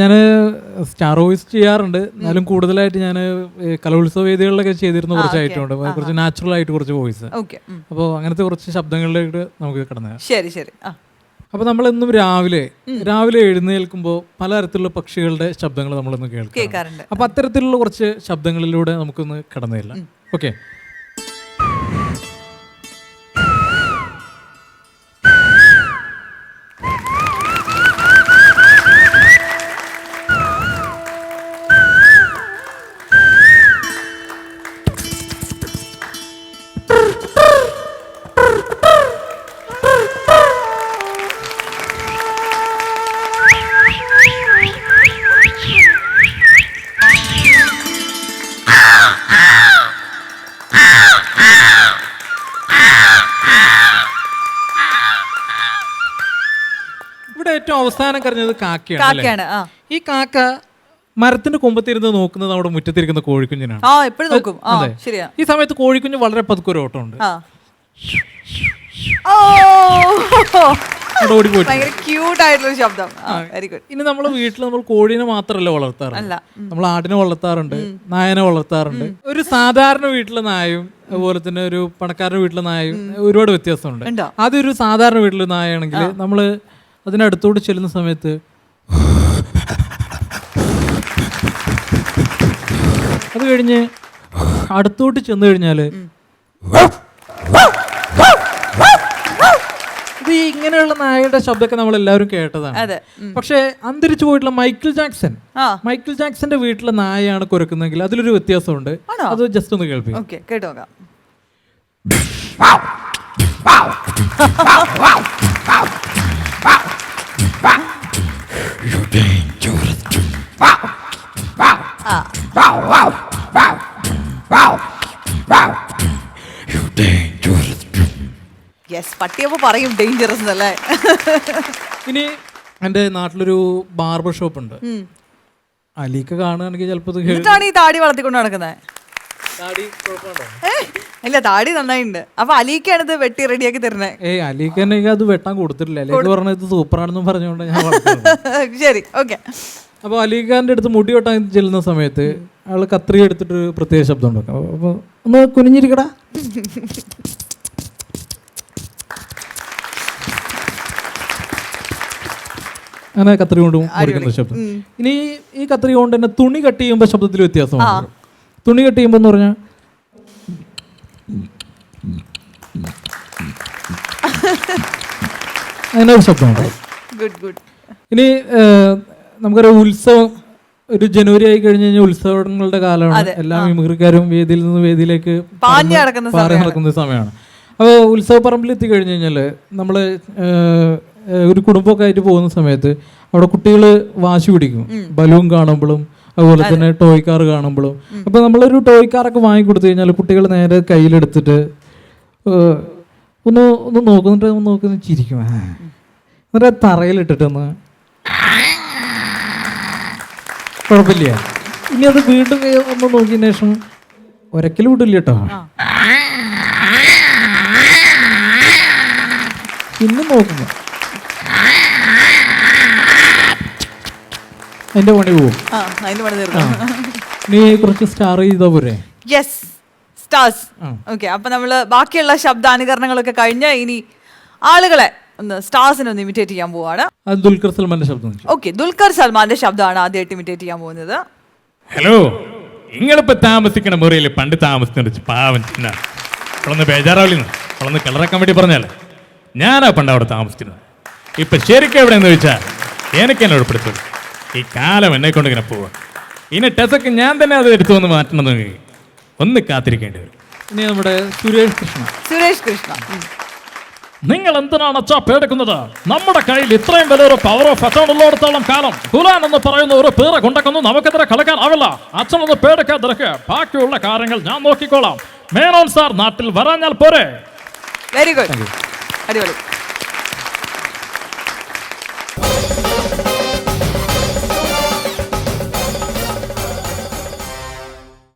ഞാൻ star voice ചെയ്യാറുണ്ട്. എന്നാലും കൂടുതലായിട്ട് ഞാൻ കലോത്സവ വേദികളിലൊക്കെ ചെയ്തിരുന്ന കുറച്ച് ഐറ്റം ഉണ്ട് കുറച്ച് നാച്ചുറൽ ആയിട്ട് കുറച്ച് വോയിസ്. അപ്പോൾ അങ്ങനത്തെ കുറച്ച് ശബ്ദങ്ങളിലേക്ക് നമുക്ക് കടന്നു ശരി ശരി. അപ്പൊ നമ്മൾ എന്നും രാവിലെ രാവിലെ എഴുന്നേൽക്കുമ്പോൾ പലതരത്തിലുള്ള പക്ഷികളുടെ ശബ്ദങ്ങൾ നമ്മളൊന്ന് കേൾക്കും. അപ്പോൾ അത്തരത്തിലുള്ള കുറച്ച് ശബ്ദങ്ങളിലൂടെ നമുക്കൊന്ന് കിടന്നില്ല ഓക്കെ. ഏറ്റവും അവസാനം കറിഞ്ഞത് കാക്കയാണ് അല്ലേ? കാക്കയാണ് ആ. ഈ കാക്ക മരത്തിന്റെ കൊമ്പത്തിരുന്ന് നോക്കുന്നത് നമ്മുടെ മുറ്റത്തിരിക്കുന്ന കോഴിക്കുഞ്ഞിനാണ്. ആ എപ്പോഴും നോക്കും. ആ അതെ. ശരിയാ. ഈ സമയത്ത് കോഴിക്കുഞ്ഞ് വളരെ പതുക്കെ ഒരു ഓട്ടമുണ്ട്. ആ. ഓ! അവിടെ ഓടി പോയിട്ട് ഭയങ്കര ക്യൂട്ട് ആയിട്ടുള്ള ഒരു ശബ്ദം വെരി ഗുഡ് ഇനി നമ്മൾ വീട്ടിൽ നമ്മൾ കോഴീനെ മാത്രമല്ല വളർത്താറുണ്ട് അല്ല നമ്മൾ ആടിനെ വളർത്താറുണ്ട് നായനെ വളർത്താറുണ്ട്. ഒരു സാധാരണ വീട്ടിലെ നായും അതുപോലെ തന്നെ ഒരു പണക്കാരുടെ വീട്ടിലെ നായും ഒരുപാട് വ്യത്യാസമുണ്ട്. ഉണ്ടോ? ഒരു സാധാരണ വീട്ടിലെ നായാണെങ്കിൽ നമ്മൾ അതിനടുത്തോട്ട് ചെല്ലുന്ന സമയത്ത് അത് കഴിഞ്ഞ് അടുത്തോട്ട് ചെന്ന് കഴിഞ്ഞാൽ ഇത് ഈ ഇങ്ങനെയുള്ള നായയുടെ ശബ്ദമൊക്കെ നമ്മൾ എല്ലാവരും കേട്ടതാണ് പക്ഷേ അന്തരിച്ചു പോയിട്ടുള്ള മൈക്കിൾ ജാക്സൺ. മൈക്കിൾ ജാക്സന്റെ വീട്ടിലെ നായയാണ് കുരക്കുന്നതെങ്കിൽ അതിലൊരു വ്യത്യാസമുണ്ട്? അത് ജസ്റ്റ് ഒന്ന് കേൾപ്പി ഓക്കെ കേട്ടോ യെസ് പട്ടിയപ്പോ പറയും ഡേഞ്ചറസ് അല്ലേ ഇനി എന്റെ നാട്ടിലൊരു ബാർബർ ഷോപ്പ് ഉണ്ട്. അലിക്ക് കാണുകയാണെങ്കിൽ ചിലപ്പോൾ ഇത് കേൾ- എന്നിട്ടാണ് ഈ താടി വളർത്തിക്കൊണ്ട് നടക്കുന്നത്? ഇല്ല താടി നന്നായിട്ടുണ്ട് അപ്പൊ അലീക്കാണ് ഇത് വെട്ടി റെഡിയാക്കി തരുന്നത് ഏയ് അലീക്ക് തന്നെ അത് വെട്ടാൻ കൊടുത്തിട്ടില്ല. അലീക്ക് പറഞ്ഞത് ഇത് സൂപ്പറാണെന്നും പറഞ്ഞുകൊണ്ട് ഞാൻ വളർത്തുന്നത് ശരി ഓക്കെ. അപ്പോൾ അലിഖാന്റെ അടുത്ത് മുടി വെട്ടാൻ ചെല്ലുന്ന സമയത്ത് ആൾ കത്രിക എടുത്തിട്ട് ഒരു പ്രത്യേക ശബ്ദം ഉണ്ടാക്കും അപ്പോൾ ഒന്ന് കുനിഞ്ഞിരിക്കടാ. അങ്ങനെ കത്രി കൊണ്ട് മുറിക്കുന്ന ശബ്ദം. ഇനി ഈ- കത്രി കൊണ്ട് തന്നെ തുണി കട്ട് ചെയ്യുമ്പോൾ ശബ്ദത്തിൽ വ്യത്യാസമുണ്ട്? തുണി കട്ട് ചെയ്യുമ്പോൾ എന്ന് പറഞ്ഞാൽ അങ്ങനെ ഒരു ശബ്ദമുണ്ട്. ഗുഡ് ഗുഡ് ഇനി നമുക്കറിയാം നമുക്കൊരു ഉത്സവം ഒരു ജനുവരി ആയി കഴിഞ്ഞ് കഴിഞ്ഞാൽ ഉത്സവങ്ങളുടെ കാലമാണ്. എല്ലാ മിമിക്രിക്കാരും വേദിയിൽ നിന്ന് വേദിയിലേക്ക് പാറി നടക്കുന്ന സമയമാണ്. അപ്പോൾ ഉത്സവ പറമ്പിൽ എത്തി കഴിഞ്ഞു കഴിഞ്ഞാൽ നമ്മൾ ഒരു കുടുംബമൊക്കെ ആയിട്ട് പോകുന്ന സമയത്ത് അവിടെ കുട്ടികൾ വാശി പിടിക്കും. ബലൂൺ കാണുമ്പോഴും അതുപോലെ തന്നെ ടോയ് കാർ കാണുമ്പോഴും. അപ്പൊ നമ്മളൊരു ടോയ് കാറൊക്കെ വാങ്ങി കൊടുത്തു കഴിഞ്ഞാൽ കുട്ടികൾ നേരെ കയ്യിലെടുത്തിട്ട് ഒന്ന് ഒന്ന് നോക്കുന്നിട്ട് ഒന്ന് നോക്കുന്ന ചിരിക്കും. എന്നിട്ട് തറയിലിട്ടിട്ടൊന്ന്. കുഴപ്പമില്ല. ഇനി അത് വീണ്ടും ഒന്ന് നോക്കിയതിന് ശേഷം ഒരക്കലും വിടില്ല കേട്ടോ. പിന്നെ നോക്കുമ്പോ അതിന്റെ പണി പോവും. ആ അതിന്റെ പണി നീ കുറച്ച് സ്റ്റാർ ചെയ്താ പോരെ? Yes stars. ഓക്കെ അപ്പൊ നമ്മൾ ബാക്കിയുള്ള ശബ്ദാനുകരണങ്ങളൊക്കെ കഴിഞ്ഞ് ഇനി ആളുകളെ ഒന്ന് സ്റ്റാർസിനെ ഒന്ന് ഇമിറ്റേറ്റ് ചെയ്യാൻ പോവാണ്. അത് ദുൽഖർ സൽമാന്റെ ശബ്ദം. ഓക്കെ ദുൽഖർ സൽമാന്റെ ശബ്ദമാണ് ആദ്യമായിട്ട് ഇമിറ്റേറ്റ് ചെയ്യാൻ പോകുന്നത്. ഹലോ നിങ്ങളിപ്പോ താമസിക്കണ മുറിയിൽ പണ്ട് താമസിച്ചിട്ട് പാവൻ ചിന്ന. അവളൊന്ന് ബേജാറാവില്ലെന്ന്. അവളൊന്ന് കളറാക്കാൻ വേണ്ടി പറഞ്ഞാലേ. ഞാനാ പണ്ട് അവിടെ താമസിക്കുന്നത്. ഇപ്പൊ ശരിക്കും എവിടെയെന്ന് ചോദിച്ചാൽ എനിക്ക് എന്നെ ഉൾപ്പെടുത്തുള്ളൂ ഈ കാലം എന്നെ കൊണ്ട് ഇങ്ങനെ പോവാ. ഇനി ടെസൊക്കെ ഞാൻ തന്നെ അത് എടുത്തു വന്ന് മാറ്റണമെന്ന് ഒന്ന് കാത്തിരിക്കേണ്ടി വരും. ഇനി നമ്മുടെ സുരേഷ് കൃഷ്ണ. സുരേഷ് കൃഷ്ണ. നിങ്ങൾ എന്തിനാണ് അച്ഛാ പേടിക്കുന്നത്? നമ്മുടെ കയ്യിൽ ഇത്രയും വലിയ ഒരു പവർ ഓഫ് അച്ഛൻ ഉള്ളിടത്തോളം കാലം. ഖുലാൻ എന്ന് പറയുന്ന ഒരു പേര് കൊണ്ടൊക്കൊന്നും നമുക്കെതിരെ കളിക്കാനാവില്ല അച്ഛനൊന്ന് പേടിക്കാതിരക്ക് ബാക്കിയുള്ള കാര്യങ്ങൾ ഞാൻ നോക്കിക്കോളാം. മേനോൻ സാർ നാട്ടിൽ വരാഞ്ഞാൽ പോരെ? വെരി ഗുഡ് അടിപൊളി.